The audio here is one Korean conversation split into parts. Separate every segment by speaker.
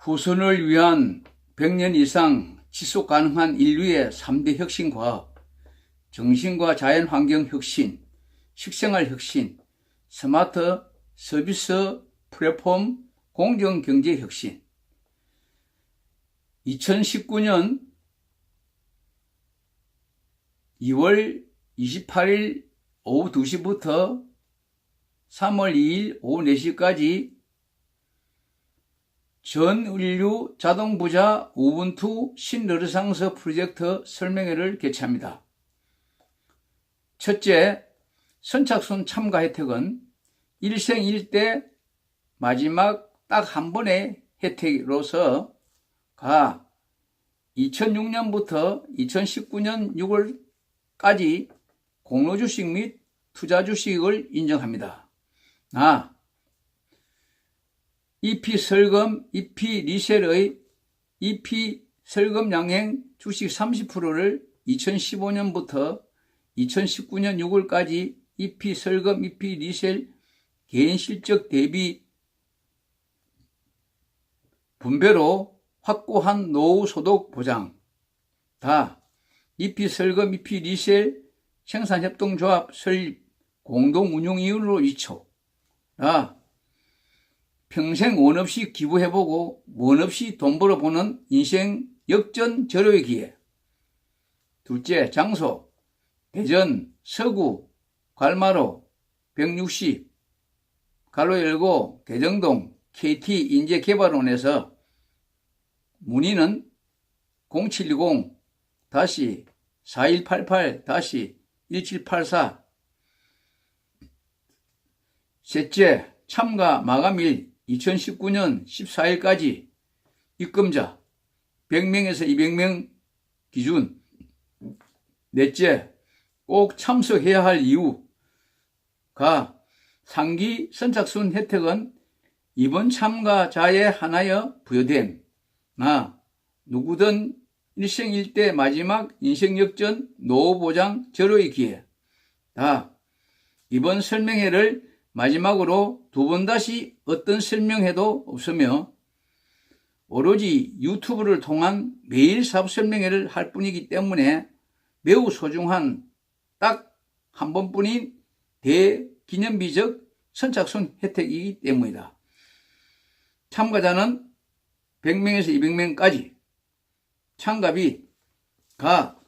Speaker 1: 후손을 위한 100년 이상 지속 가능한 인류의 3대 혁신 과업, 정신과 자연 환경 혁신, 식생활 혁신, 스마트 서비스 플랫폼 공정 경제 혁신. 2019년 2월 28일 오후 2시부터 3월 2일 오후 4시까지 전인류 자동부자 우분투 신르르상서 프로젝트 설명회를 개최합니다. 첫째, 선착순 참가 혜택은 일생 일대 마지막 딱 한 번의 혜택으로서 가 2006년부터 2019년 6월까지 공로주식 및 투자주식을 인정합니다. 아, EP 설금, EP 리셀의 EP 설금 양행 주식 30%를 2015년부터 2019년 6월까지 EP 설금, EP 리셀 개인 실적 대비 분배로 확고한 노후 소득 보장. 다 EP 설금, EP 리셀 생산협동조합 설립 공동 운용 이율로 2초. 다 평생 원 없이 기부해보고 원 없이 돈 벌어보는 인생 역전 절호의 기회. 둘째, 장소. 대전, 서구, 갈마로, 160, 갈로 열고, 대정동, KT 인재개발원에서 문의는 0720 다시 4188 다시 1784 셋째, 참가 마감일 2019년 14일까지 입금자 100명에서 200명 기준 넷째, 꼭 참석해야 할 이유가 상기 선착순 혜택은 이번 참가자에 하나여 부여됨. 나 누구든 일생 일대 마지막 인생 역전 노후 보장 절호의 기회. 다 이번 설명회를 마지막으로 두 번 다시 어떤 설명회도 없으며 오로지 유튜브를 통한 매일 사업 설명회를 할 뿐이기 때문에 매우 소중한 딱 한 번뿐인 대기념비적 선착순 혜택이기 때문이다. 참가자는 100명에서 200명까지 참가비 각,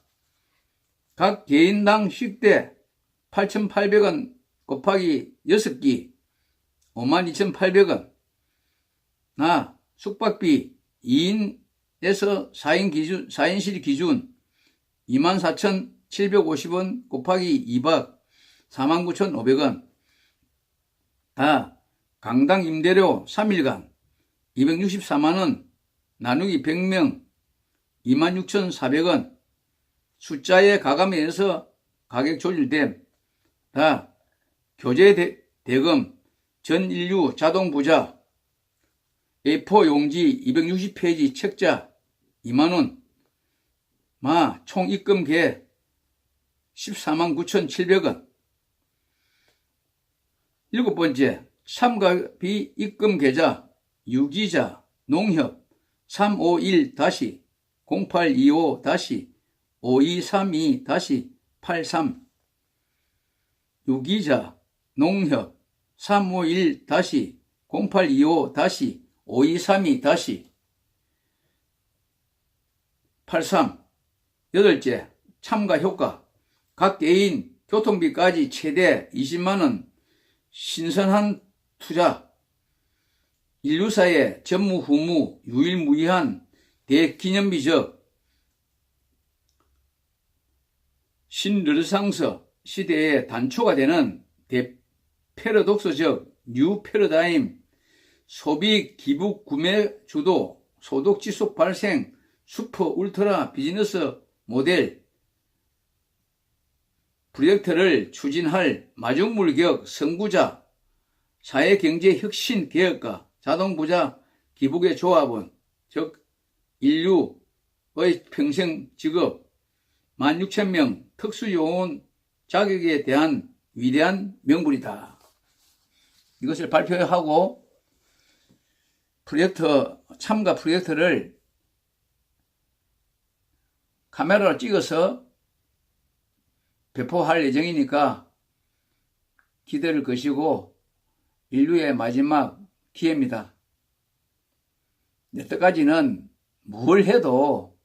Speaker 1: 각 개인당 식대 8,800원 곱하기 6끼 52,800원. 나 숙박비 2인에서 4인 기준, 4인실 기준 24,750원 곱하기 2박 49,500원. 다 강당 임대료 3일간 264만원. 나누기 100명 26,400원. 숫자에 가감해서 가격 조율됨. 다 교재 대, 대금 전인류 자동부자 A4 용지 260페이지 책자 2만원 마 총 입금 계 14만 9,700원. 일곱 번째 참가비 입금 계좌 유기자 농협 351-0825-5232-83 유기자 농협 351-0825-5232-83 여덟째 참가 효과 각 개인 교통비까지 최대 20만원 신선한 투자 인류사의 전무후무 유일무이한 대기념비적 신르상서 시대의 단초가 되는 대 패러독스적 뉴 패러다임 소비 기부 구매 주도 소득 지속 발생 슈퍼 울트라 비즈니스 모델 프로젝트를 추진할 마중물격 선구자 사회경제 혁신 개혁가 자동부자 기북의 조합원, 즉 인류의 평생 직업 16,000명 특수요원 자격에 대한 위대한 명분이다. 이것을 발표하고 프로젝트 참가 프로젝트를 카메라로 찍어서 배포할 예정이니까 기대를 거시고 인류의 마지막 기회입니다. 여태까지는 뭘 해도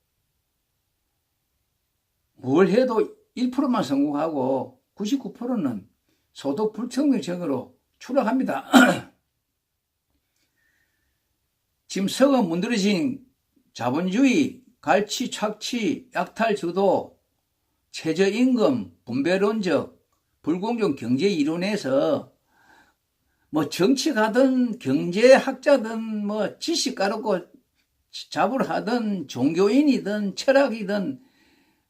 Speaker 1: 뭘 해도 1%만 성공하고 99%는 소득 불평등적으로 추락합니다. 지금 서가 문드러진 자본주의, 갈치, 착취, 약탈 주도, 최저임금, 분배론적, 불공정 경제 이론에서 뭐 정치 가든 경제학자든 뭐 지식 까놓고 잡을 하든 종교인이든 철학이든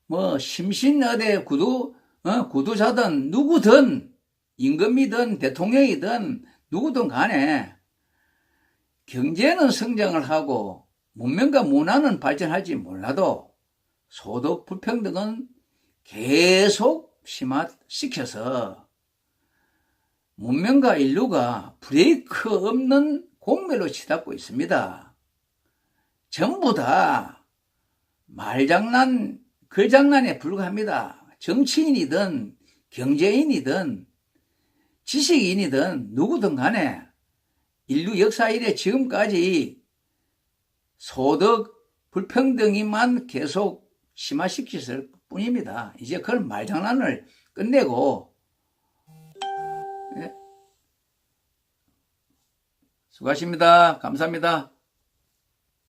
Speaker 1: 뭐 심신어대 구두 어, 구두자든 누구든 임금이든 대통령이든 누구든 간에 경제는 성장을 하고 문명과 문화는 발전할지 몰라도 소득 불평등은 계속 심화시켜서 문명과 인류가 브레이크 없는 공매로 치닫고 있습니다. 전부 다 말장난, 글장난에 불과합니다. 정치인이든 경제인이든 지식인이든 누구든 간에 인류 역사 이래 지금까지 소득 불평등이만 계속 심화시켰을 뿐입니다. 이제 그런 말장난을 끝내고 예. 수고하십니다. 감사합니다.